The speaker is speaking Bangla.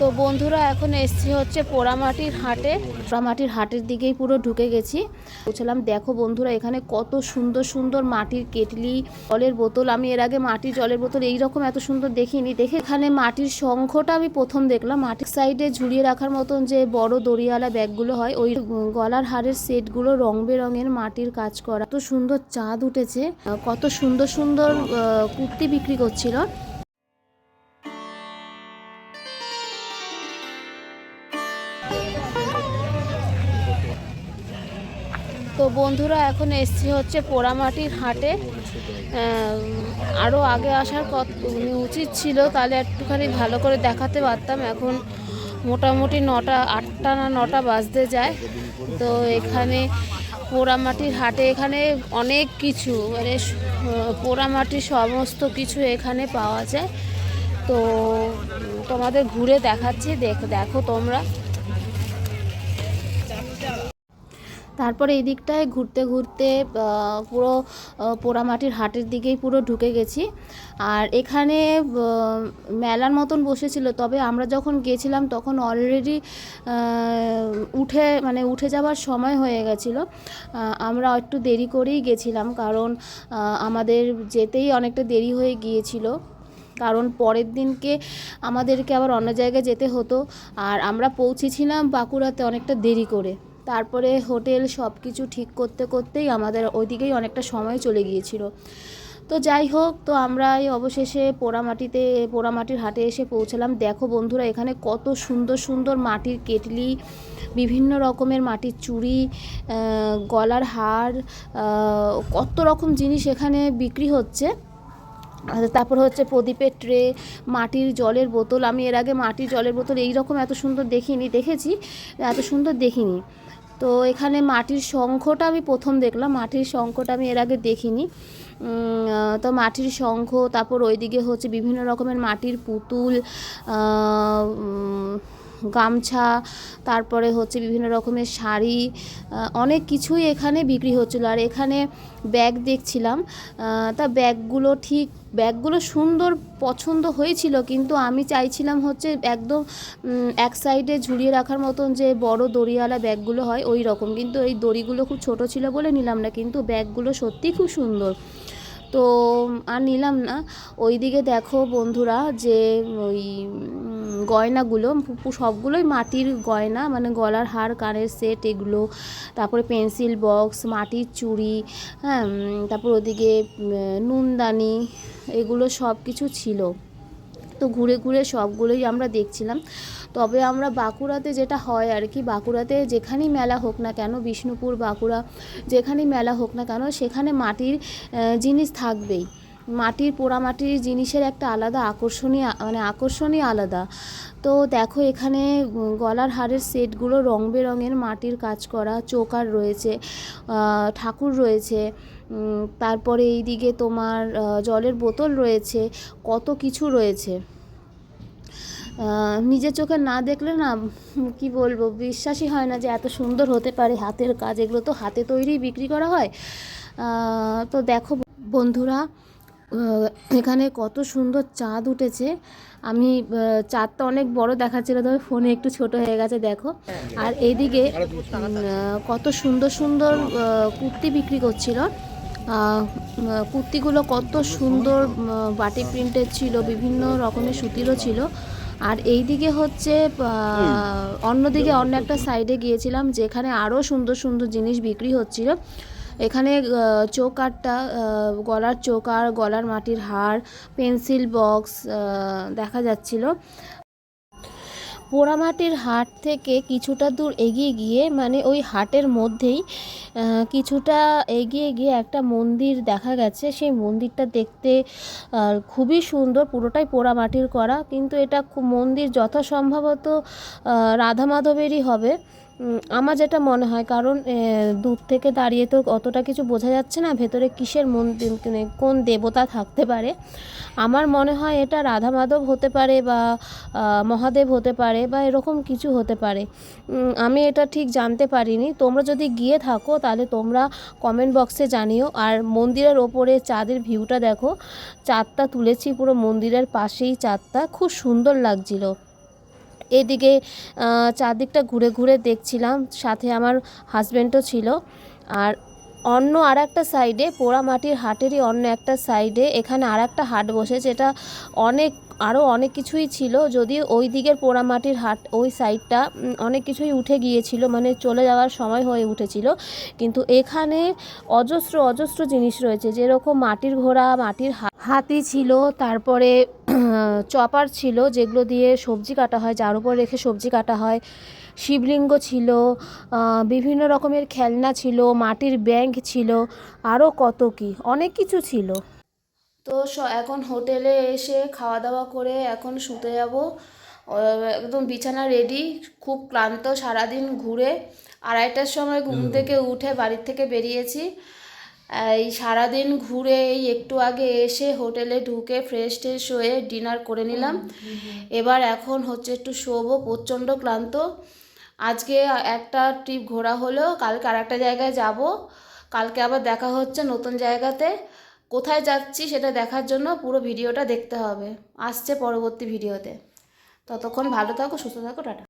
তো বন্ধুরা, এখন এসছি হচ্ছে পোড়ামাটির হাটে। পোড়ামাটির হাটের দিকেই পুরো ঢুকে গেছি। বলছিলাম, দেখো বন্ধুরা, এখানে কত সুন্দর সুন্দর মাটির কেটলি, জলের বোতল। আমি এর আগে মাটির জলের বোতল এইরকম এত সুন্দর দেখিনি। দেখে এখানে মাটির শঙ্খটা আমি প্রথম দেখলাম। মাটির সাইডে ঝুলিয়ে রাখার মতন যে বড় দড়িয়ালা ব্যাগগুলো হয়, ওই গলার হারের সেটগুলো রং বেরঙের মাটির কাজ করা। তো সুন্দর চাঁদ উঠেছে। কত সুন্দর সুন্দর কুর্তি বিক্রি করছিল। বন্ধুরা এখন এসছি হচ্ছে পোড়ামাটির হাটে। আরও আগে আসার কত মানে উচিত ছিল, তাহলে একটুখানি ভালো করে দেখাতে পারতাম। এখন মোটামুটি নটা, আটটা না নটা বাজতে যায়। তো এখানে পোড়ামাটির হাটে এখানে অনেক কিছু মানে পোড়ামাটির সমস্ত কিছু এখানে পাওয়া যায়। তো তোমাদের ঘুরে দেখাচ্ছি, দেখ দেখো তোমরা। তারপরে এই দিকটায় ঘুরতে ঘুরতে পুরো পোড়ামাটির হাটের দিকেই পুরো ঢুকে গেছি। আর এখানে মেলার মতন বসেছিল, তবে আমরা যখন গেছিলাম তখন অলরেডি উঠে মানে উঠে যাওয়ার সময় হয়ে গেছিল। আমরা একটু দেরি করেই গেছিলাম কারণ আমাদের যেতেই অনেকটা দেরি হয়ে গিয়েছিল। কারণ পরের দিনকে আমাদেরকে আবার অন্য জায়গায় যেতে হতো, আর আমরা পৌঁছেছিলাম বাঁকুড়াতে অনেকটা দেরি করে। তারপরে হোটেল সব কিছু ঠিক করতে করতেই আমাদের ওইদিকেই অনেকটা সময় চলে গিয়েছিল। তো যাই হোক, তো আমরা এই অবশেষে পোড়ামাটিতে, পোড়ামাটির হাটে এসে পৌঁছালাম। দেখো বন্ধুরা, এখানে কত সুন্দর সুন্দর মাটির কেটলি, বিভিন্ন রকমের মাটির চুড়ি গলার হার কত রকম জিনিস এখানে বিক্রি হচ্ছে। তারপর হচ্ছে প্রদীপের ট্রে মাটির জলের বোতল। আমি এর আগে মাটির জলের বোতল এই রকম এত সুন্দর দেখিনি, দেখেছি, এত সুন্দর দেখিনি। তো এখানে মাটির শঙ্খটা আমি প্রথম দেখলাম, মাটির শঙ্খটা আমি এর আগে দেখিনি। তো মাটির শঙ্খ, তারপর ওইদিকে হচ্ছে বিভিন্ন রকমের মাটির পুতুল গামছা, তারপরে হচ্ছে বিভিন্ন রকমের শাড়ি অনেক কিছুই এখানে বিক্রি হচ্ছিল। আর এখানে ব্যাগ দেখছিলাম তা ব্যাগগুলো ঠিক, ব্যাগগুলো সুন্দর পছন্দ হয়েছিল, কিন্তু আমি চাইছিলাম হচ্ছে একদম এক সাইডে ঝুলিয়ে রাখার মতন যে বড় দড়িওয়ালা ব্যাগগুলো হয় ওই রকম। কিন্তু এই দড়িগুলো খুব ছোট ছিল বলে নিলাম না, কিন্তু ব্যাগগুলো সত্যিই খুব সুন্দর। তো, আর নিলাম না। ওইদিকে দেখো বন্ধুরা যে ওই গয়নাগুলো সবগুলোই মাটির গয়না মানে গলার হার, কানের সেট এগুলো। তারপরে পেন্সিল বক্স, মাটির চুড়ি হ্যাঁ তারপর ওদিকে নুনদানি, এগুলো সব কিছু ছিল। তো ঘুরে ঘুরে সবগুলোই আমরা দেখছিলাম। তবে আমরা বাঁকুড়াতে যেটা হয় আর কি, বাঁকুড়াতে যেখানেই মেলা হোক না কেন, বিষ্ণুপুর, বাঁকুড়া, যেখানেই মেলা হোক না কেন, সেখানে মাটির জিনিস থাকবেই। মাটির পোড়ামাটির জিনিসের একটা আলাদা আকর্ষণীয় মানে আকর্ষণই আলাদা। তো দেখো এখানে গলার হারের সেটগুলো রং বেরঙের মাটির কাজ করা, চোকার রয়েছে ঠাকুর রয়েছে তারপরে এইদিকে তোমার জলের বোতল রয়েছে, কত কিছু রয়েছে। নিজের চোখে না দেখলে না কি বলব, বিশ্বাসই হয় না যে এত সুন্দর হতে পারে হাতের কাজ। এগুলো তো হাতে তৈরি বিক্রি করা হয়। তো দেখো বন্ধুরা এখানে কত সুন্দর চাঁদ উঠেছে। আমি চাঁদটা অনেক বড় দেখাচ্ছিল, তবে ফোনে একটু ছোট হয়ে গেছে, দেখো। আর এইদিকে কত সুন্দর সুন্দর কুর্তি বিক্রি করছিল। কুর্তিগুলো কত সুন্দর বাটি প্রিন্টের ছিল, বিভিন্ন রকমের সুতিরও ছিল। আর এই দিকে হচ্ছে অন্যদিকে অন্য একটা সাইডে গিয়েছিলাম, যেখানে আরও সুন্দর সুন্দর জিনিস বিক্রি হচ্ছিল। এখানে চৌকারটা গলার চৌকার গলার মাটির হার, পেন্সিল বক্স দেখা যাচ্ছিল। পোড়ামাটির হাট থেকে কিছুটা দূর এগিয়ে গিয়ে মানে ওই হাটের মধ্যেই কিছুটা এগিয়ে গিয়ে একটা মন্দির দেখা গেছে। সেই মন্দিরটা দেখতে খুবই সুন্দর, পুরোটাই পোড়ামাটির করা। কিন্তু এটা মন্দির যথাসম্ভবত রাধা মাধবেরই হবে। আমার যেটা মনে হয়, কারণ দূর থেকে দাঁড়িয়ে তো অতটা কিছু বোঝা যাচ্ছে না, ভেতরে কিসের মন্দির মানে কোন দেবতা থাকতে পারে। আমার মনে হয় এটা রাধা মাধব হতে পারে বা মহাদেব হতে পারে বা এরকম কিছু হতে পারে। আমি এটা ঠিক জানতে পারিনি। তোমরা যদি গিয়ে থাকো, তাহলে তোমরা কমেন্ট বক্সে জানিও। আর মন্দিরের ওপরে চাঁদের ভিউটা দেখো। চাঁদটা তুলেছি পুরো মন্দিরের পাশেই চাঁদটা। খুব সুন্দর লাগছিল। এদিকে চারদিকটা ঘুরে ঘুরে দেখছিলাম, সাথে আমার হাজব্যান্ডও ছিল। আর অন্য আর একটা সাইডে পোড়ামাটির হাটেরই অন্য একটা সাইডে এখানে আর একটা হাট বসেছে এটা অনেক আরও অনেক কিছুই ছিল। যদি ওই দিকের পোড়ামাটির হাট, ওই সাইডটা অনেক কিছুই উঠে গিয়েছিল মানে চলে যাওয়ার সময় হয়ে উঠেছিল। কিন্তু এখানে অজস্র অজস্র জিনিস রয়েছে, যেরকম মাটির ঘোড়া, মাটির হাতি ছিল, তারপরে চপার ছিল যেগুলো দিয়ে সবজি কাটা হয় যার উপর রেখে সবজি কাটা হয়। শিবলিঙ্গ ছিল বিভিন্ন রকমের খেলনা ছিল মাটির ব্যাংক ছিল আরও কত কি অনেক কিছু ছিল। তো স- এখন হোটেলে এসে খাওয়া দাওয়া করে এখন শুতে যাব। একদম বিছানা রেডি খুব ক্লান্ত সারাদিন ঘুরে। আড়াইটার সময় ঘুম থেকে উঠে বাড়ির থেকে বেরিয়েছি। এই সারাদিন ঘুরে এই একটু আগে এসে হোটেলে ঢুকে ফ্রেশ ট্রেশ হয়ে ডিনার করে নিলাম। এবার এখন হচ্ছে একটু শোবো প্রচণ্ড ক্লান্ত। আজকে একটা ট্রিপ ঘোরা হলো কালকে আর একটা জায়গায় যাব। কালকে আবার দেখা হচ্ছে নতুন জায়গাতে। কোথায় যাচ্ছি সেটা দেখার জন্য পুরো ভিডিওটা দেখতে হবে। আসছে পরবর্তী ভিডিওতে। ততক্ষণ ভালো থাকো সুস্থ থাকো টাটা।